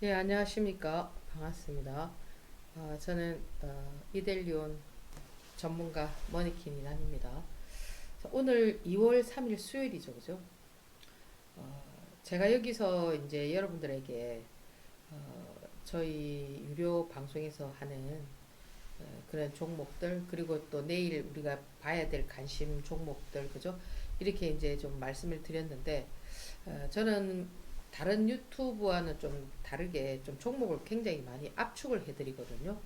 예, 안녕하십니까. 반갑습니다. 아, 저는 어, 이델리온 전문가 머니킨 이난입니다. 자, 오늘 2월 3일 수요일이죠, 그죠? 어, 제가 여기서 이제 여러분들에게 어, 저희 유료 방송에서 하는 어, 그런 종목들 그리고 또 내일 우리가 봐야 될 관심 종목들 그죠? 이렇게 이제 좀 말씀을 드렸는데 어, 저는 다른 유튜브와는 좀 다르게 좀 종목을 굉장히 많이 압축을 해드리거든요.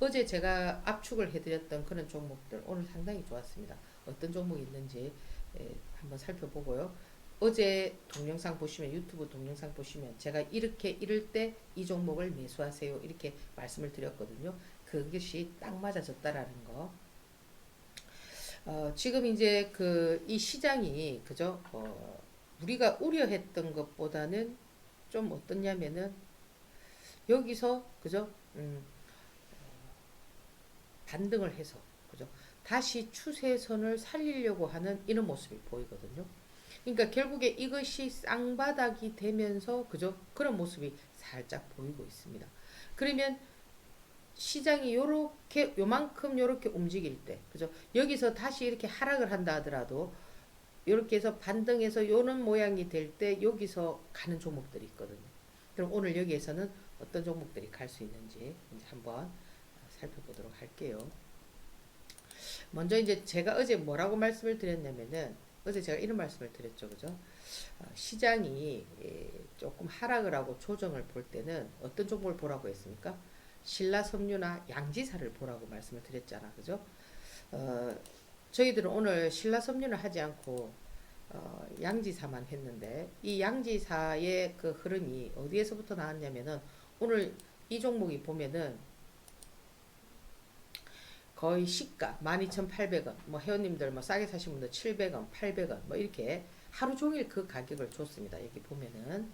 어제 제가 압축을 해드렸던 그런 종목들 오늘 상당히 좋았습니다. 어떤 종목이 있는지 예, 한번 살펴보고요. 어제 동영상 보시면 유튜브 동영상 보시면 제가 이렇게 이럴 때 이 종목을 매수하세요 이렇게 말씀을 드렸거든요. 그것이 딱 맞아졌다라는 거. 어, 지금 이제 그 이 시장이 그죠? 어, 우리가 우려했던 것보다는 좀 어떻냐면은 여기서 그죠? 음, 반등을 해서 그죠? 다시 추세선을 살리려고 하는 이런 모습이 보이거든요. 그러니까 결국에 이것이 쌍바닥이 되면서 그죠? 그런 모습이 살짝 보이고 있습니다. 그러면 시장이 요렇게 요만큼 요렇게 움직일 때 그죠? 여기서 다시 이렇게 하락을 한다 하더라도 이렇게 해서 반등해서 요런 모양이 될 때 여기서 가는 종목들이 있거든요. 그럼 오늘 여기에서는 어떤 종목들이 갈 수 있는지 한번 살펴보도록 할게요. 먼저 이제 제가 어제 뭐라고 말씀을 드렸냐면은 어제 제가 이런 말씀을 드렸죠, 그죠? 어, 시장이 예, 조금 하락을 하고 조정을 볼 때는 어떤 종목을 보라고 했습니까? 신라섬유나 양지사를 보라고 말씀을 드렸잖아, 그죠? 어, 저희들은 오늘 신라섬유를 하지 않고 어, 양지사만 했는데 이 양지사의 그 흐름이 어디에서부터 나왔냐면은 오늘 이 종목이 보면은 거의 시가 12,800원 뭐 회원님들 뭐 싸게 사신 분들 700원 800원 뭐 이렇게 하루 종일 그 가격을 줬습니다. 여기 보면은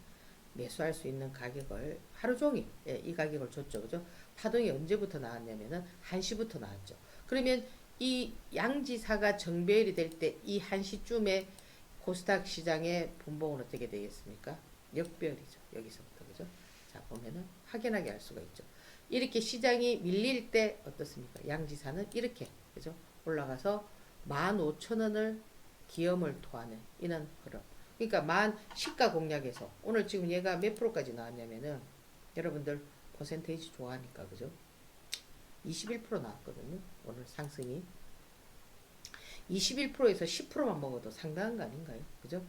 매수할 수 있는 가격을 하루 종일 예, 이 가격을 줬죠. 그죠? 파동이 언제부터 나왔냐면은 1시부터 나왔죠. 그러면 이 양지사가 정배열이 될 때이 1시쯤에 코스닥 시장의 분봉은 어떻게 되겠습니까 역별이죠 여기서부터 그죠 자 보면은 확연하게 알 수가 있죠 이렇게 시장이 밀릴 때 어떻습니까? 양지사는 이렇게 그죠? 올라가서 15,000원을 기염을 토하는 이런 흐름. 그러니까 만 시가 공략에서 오늘 지금 얘가 몇 프로까지 나왔냐면은 여러분들 퍼센테이지 좋아하니까 그죠? 21% 나왔거든요. 오늘 상승이 21%에서 10%만 먹어도 상당한 거 아닌가요? 그죠?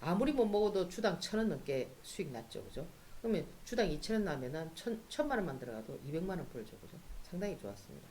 아무리 못 먹어도 주당 천 원 넘게 수익 났죠. 그죠? 그러면 주당 2천원 나면은 천, 천만 원만 들어가도 200만 원 벌죠. 그죠? 상당히 좋았습니다.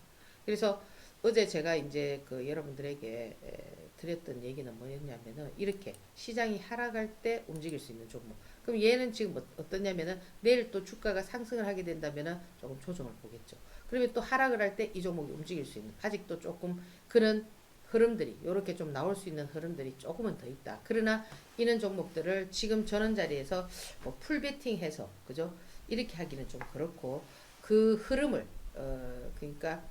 그래서 어제 제가 이제 그 여러분들에게 에, 드렸던 얘기는 뭐였냐면은 이렇게 시장이 하락할 때 움직일 수 있는 종목. 그럼 얘는 지금 어, 어떠냐면은 내일 또 주가가 상승을 하게 된다면은 조금 조정을 보겠죠. 그러면 또 하락을 할 때 이 종목이 움직일 수 있는 아직도 조금 그런 흐름들이 이렇게 좀 나올 수 있는 흐름들이 조금은 더 있다. 그러나 이런 종목들을 지금 전원 자리에서 뭐 풀베팅해서 그죠? 이렇게 하기는 좀 그렇고 그 흐름을 어 그러니까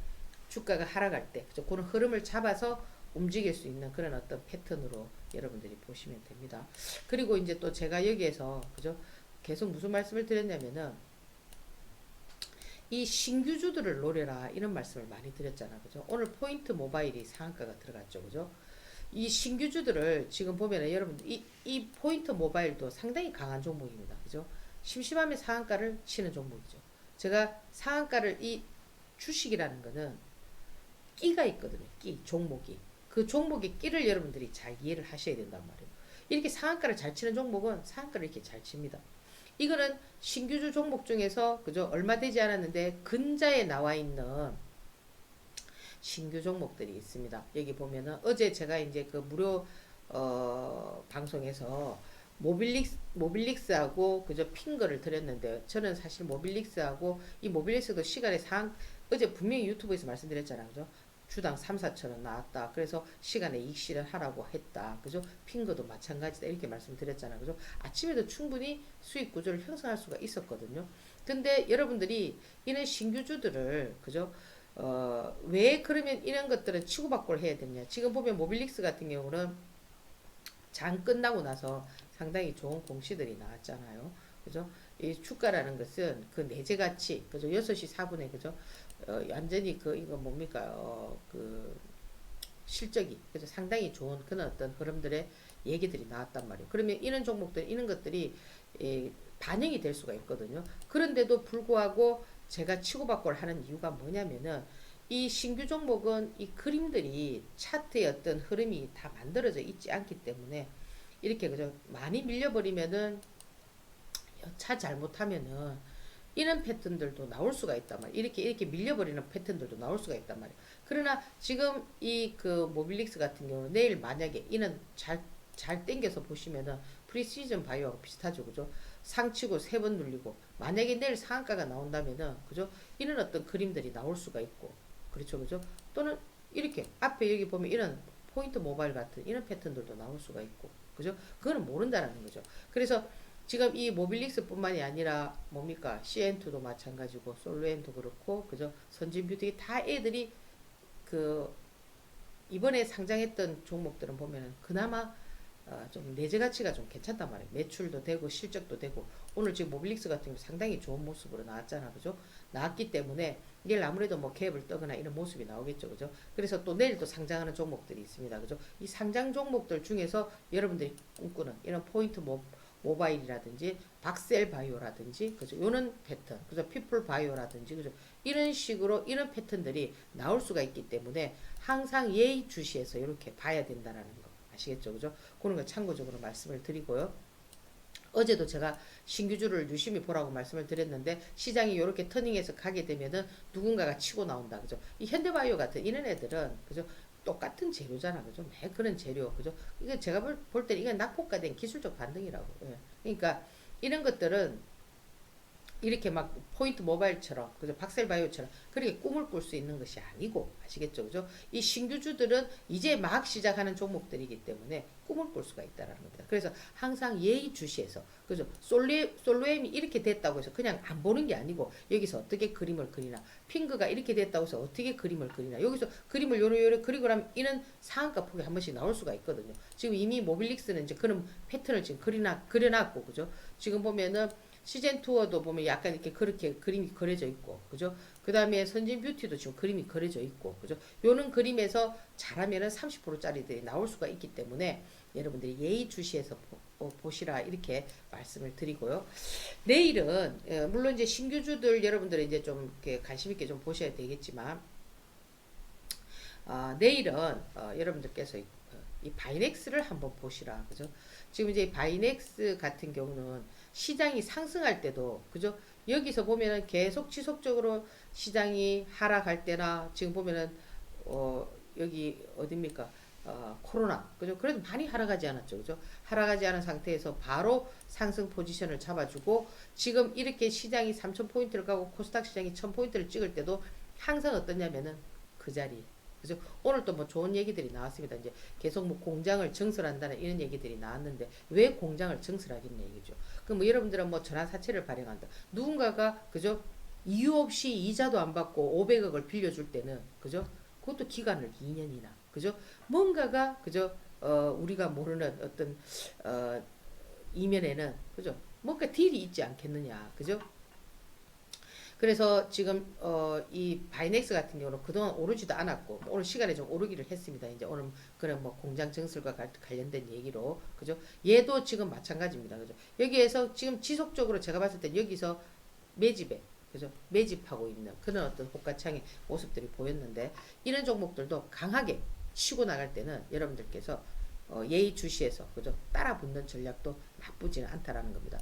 주가가 하락할 때 그죠? 그런 흐름을 잡아서 움직일 수 있는 그런 어떤 패턴으로 여러분들이 보시면 됩니다. 그리고 이제 또 제가 여기에서 그죠? 계속 무슨 말씀을 드렸냐면은 이 신규주들을 노려라 이런 말씀을 많이 드렸잖아. 그죠? 오늘 포인트 모바일이 상한가가 들어갔죠. 그죠? 이 신규주들을 지금 보면은 여러분들 이, 이 포인트 모바일도 상당히 강한 종목입니다. 그죠? 심심하면 상한가를 치는 종목이죠. 제가 상한가를 이 주식이라는 거는 끼가 있거든요. 끼 종목이. 그 종목의 끼를 여러분들이 잘 이해를 하셔야 된단 말이에요. 이렇게 상한가를 잘 치는 종목은 상한가를 이렇게 잘 칩니다 이거는 신규주 종목 중에서 그죠 얼마 되지 않았는데 근자에 나와 있는 신규 종목들이 있습니다. 여기 보면은 어제 제가 이제 그 무료 어 방송에서 모빌릭스 모빌릭스하고 그저 핑거를 드렸는데 저는 사실 모빌릭스하고 이 모빌릭스도 시간의 상 어제 분명히 유튜브에서 말씀드렸잖아요. 그죠? 주당 3, 4천 원 나왔다. 그래서 시간에 이익 실현하라고 했다. 그죠? 핑거도 마찬가지다. 이렇게 말씀드렸잖아요. 그죠? 아침에도 충분히 수익 구조를 형성할 수가 있었거든요. 근데 여러분들이 이런 신규주들을 그죠? 어, 왜 그러면 이런 것들은 치고받고를 해야 되냐? 지금 보면 모빌릭스 같은 경우는 장 끝나고 나서 상당히 좋은 공시들이 나왔잖아요. 그죠? 이 주가라는 것은 그 내재 가치 그죠 6시 4분에 그죠 어, 완전히 그 이거 뭡니까 어, 그 실적이 그죠 상당히 좋은 그런 어떤 흐름들의 얘기들이 나왔단 말이에요. 그러면 이런 종목들 이런 것들이 예, 반영이 될 수가 있거든요. 그런데도 불구하고 제가 치고받고를 하는 이유가 뭐냐면은 이 신규 종목은 이 그림들이 차트의 어떤 흐름이 다 만들어져 있지 않기 때문에 이렇게 그죠 많이 밀려버리면은 차 잘못하면은 이런 패턴들도 나올 수가 있단 말이에요. 이렇게 이렇게 밀려버리는 패턴들도 나올 수가 있단 말이에요. 그러나 지금 이 그 모빌릭스 같은 경우는 내일 만약에 이는 잘 잘 땡겨서 보시면은 프리시즌 바이오하고 비슷하죠, 그죠? 상치고 세 번 눌리고 만약에 내일 상한가가 나온다면은 그죠? 이런 어떤 그림들이 나올 수가 있고 그렇죠, 그죠? 또는 이렇게 앞에 여기 보면 이런 포인트 모바일 같은 이런 패턴들도 나올 수가 있고 그죠? 그거는 모른다라는 거죠. 그래서 지금 이 모빌릭스뿐만이 아니라 뭡니까 CN2도 마찬가지고 솔루엔도 그렇고 그죠? 선진뷰티 다 애들이 그 이번에 상장했던 종목들은 보면은 그나마 어, 좀 내재 가치가 좀 괜찮단 말이에요. 매출도 되고 실적도 되고 오늘 지금 모빌릭스 같은 경우 상당히 좋은 모습으로 나왔잖아, 그죠? 나왔기 때문에 내일 아무래도 뭐 갭을 떠거나 이런 모습이 나오겠죠, 그죠? 그래서 또 내일 또 상장하는 종목들이 있습니다, 그죠? 이 상장 종목들 중에서 여러분들이 꿈꾸는 이런 포인트 모, 모바일이라든지 박셀 바이오라든지 그죠? 요는 패턴, 그죠? 피플 바이오라든지 그죠? 이런 식으로 이런 패턴들이 나올 수가 있기 때문에 항상 예의 주시해서 이렇게 봐야 된다라는 거 아시겠죠, 그죠? 그런 거 참고적으로 말씀을 드리고요. 어제도 제가 신규주를 유심히 보라고 말씀을 드렸는데 시장이 이렇게 터닝해서 가게 되면은 누군가가 치고 나온다 그죠 이 현대바이오 같은 이런 애들은 그죠 똑같은 재료잖아 그죠 매 그런 재료 그죠 이거 제가 볼, 볼 때는 이건 낙폭화된 기술적 반등이라고 예. 그러니까 이런 것들은 이렇게 막 포인트 모바일처럼 그죠? 박셀바이오처럼 그렇게 꿈을 꿀 수 있는 것이 아니고 아시겠죠? 그죠? 이 신규주들은 이제 막 시작하는 종목들이기 때문에 꿈을 꿀 수가 있다라는 겁니다. 그래서 항상 예의 주시해서 그죠? 솔리 솔로엠이 이렇게 됐다고 해서 그냥 안 보는 게 아니고 여기서 어떻게 그림을 그리나 핑크가 이렇게 됐다고 해서 어떻게 그림을 그리나 여기서 그림을 요래 요래 그리고 나면 이는 상한가 폭이 한 번씩 나올 수가 있거든요. 지금 이미 모빌릭스는 이제 그런 패턴을 지금 그리나 그려놨고 그죠? 지금 보면은 시즌 투어도 보면 약간 이렇게 그렇게 그림이 그려져 있고, 그죠? 그 다음에 선진 뷰티도 지금 그림이 그려져 있고, 그죠? 요는 그림에서 잘하면은 30%짜리들이 나올 수가 있기 때문에 여러분들이 예의 주시해서 보, 보시라 이렇게 말씀을 드리고요. 내일은 예, 물론 이제 신규주들 여러분들이 이제 좀 이렇게 관심 있게 좀 보셔야 되겠지만, 아, 내일은 어, 여러분들께서 이, 바이넥스를 한번 보시라, 그죠? 지금 이제 바이넥스 같은 경우는 시장이 상승할 때도 그죠? 여기서 보면은 계속 지속적으로 시장이 하락할 때나 지금 보면은 어 여기 어딥니까? 어 코로나 그죠? 그래도 많이 하락하지 않았죠. 그죠? 하락하지 않은 상태에서 바로 상승 포지션을 잡아주고 지금 이렇게 시장이 3천 포인트를 가고 코스닥 시장이 1천 포인트를 찍을 때도 항상 어떠냐면은 그 자리 그죠? 오늘 또 뭐 좋은 얘기들이 나왔습니다. 이제 계속 뭐 공장을 증설한다는 이런 얘기들이 나왔는데 왜 공장을 증설하겠냐 얘기죠. 그럼 뭐 여러분들은 뭐 전환 사채를 발행한다. 누군가가 그죠? 이유 없이 이자도 안 받고 500억을 빌려줄 때는 그죠? 그것도 기간을 2년이나 그죠? 뭔가가 그죠? 어 우리가 모르는 어떤 어 이면에는 그죠? 뭔가 딜이 있지 않겠느냐 그죠? 그래서 지금 어, 이 바이넥스 같은 경우는 그동안 오르지도 않았고 뭐 오늘 시간에 좀 오르기를 했습니다. 이제 오늘 그런 뭐 공장 증설과 관련된 얘기로 그죠? 얘도 지금 마찬가지입니다. 그죠? 여기에서 지금 지속적으로 제가 봤을 때 여기서 매집에 그죠? 매집하고 있는 그런 어떤 호가창의 모습들이 보였는데 이런 종목들도 강하게 치고 나갈 때는 여러분들께서 어, 예의 주시해서 그죠? 따라 붙는 전략도 나쁘지는 않다라는 겁니다.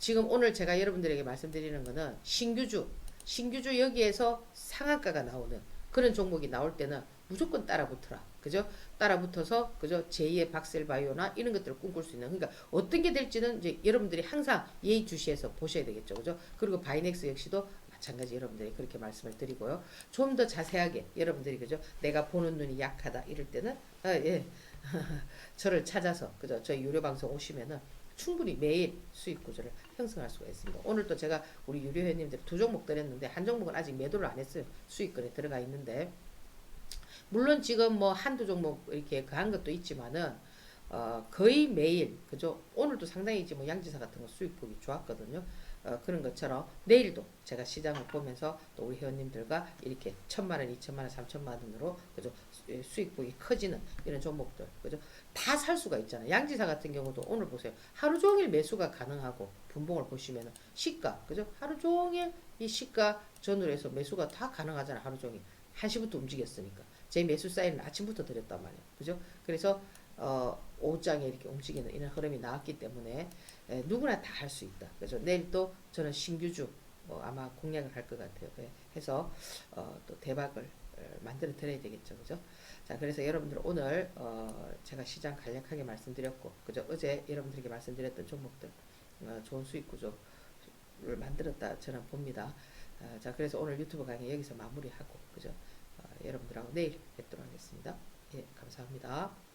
지금 오늘 제가 여러분들에게 말씀드리는 거는 신규주, 신규주 여기에서 상한가가 나오는 그런 종목이 나올 때는 무조건 따라 붙어라. 그죠? 따라 붙어서, 그죠? 제2의 박셀 바이오나 이런 것들을 꿈꿀 수 있는. 그러니까 어떤 게 될지는 이제 여러분들이 항상 예의 주시해서 보셔야 되겠죠. 그죠? 그리고 바이넥스 역시도 마찬가지 여러분들이 그렇게 말씀을 드리고요. 좀 더 자세하게 여러분들이 그죠? 내가 보는 눈이 약하다 이럴 때는 아, 예. 저를 찾아서 그죠? 저희 유료 방송 오시면은 충분히 매일 수익 구조를 형성할 수가 있습니다. 오늘 또 제가 우리 유료 회원님들 두 종목 드렸는데 한 종목은 아직 매도를 안 했어요. 수익권에 들어가 있는데 물론 지금 뭐 한두 종목 이렇게 그한 것도 있지만은 어 거의 매일 그죠? 오늘도 상당히 지금 뭐 양지사 같은 거 수익폭이 좋았거든요. 어, 그런 것처럼 내일도 제가 시장을 보면서 또 우리 회원님들과 이렇게 천만 원, 이천만 원, 삼천만 원으로 그죠 수- 예, 수익폭이 커지는 이런 종목들 그죠 다 살 수가 있잖아요. 양지사 같은 경우도 오늘 보세요. 하루 종일 매수가 가능하고 분봉을 보시면은 시가 그죠 하루 종일 이 시가 전후로 해서 매수가 다 가능하잖아 하루 종일 1시부터 움직였으니까 제 매수 사인은 아침부터 드렸단 말이에요. 그죠? 그래서 어, 오후장에 이렇게 움직이는 이런 흐름이 나왔기 때문에 에, 누구나 다 할 수 있다. 그래서 내일 또 저는 신규주 어, 아마 공략을 할 것 같아요. 예, 해서 어, 또 대박을 어, 만들어 드려야 되겠죠. 그죠? 자, 그래서 여러분들 오늘 어, 제가 시장 간략하게 말씀드렸고, 그죠? 어제 여러분들에게 말씀드렸던 종목들 어, 좋은 수익 구조를 만들었다 저는 봅니다. 어, 자, 그래서 오늘 유튜브 강의 여기서 마무리하고, 그죠? 어, 여러분들하고 내일 뵙도록 하겠습니다. 예, 감사합니다.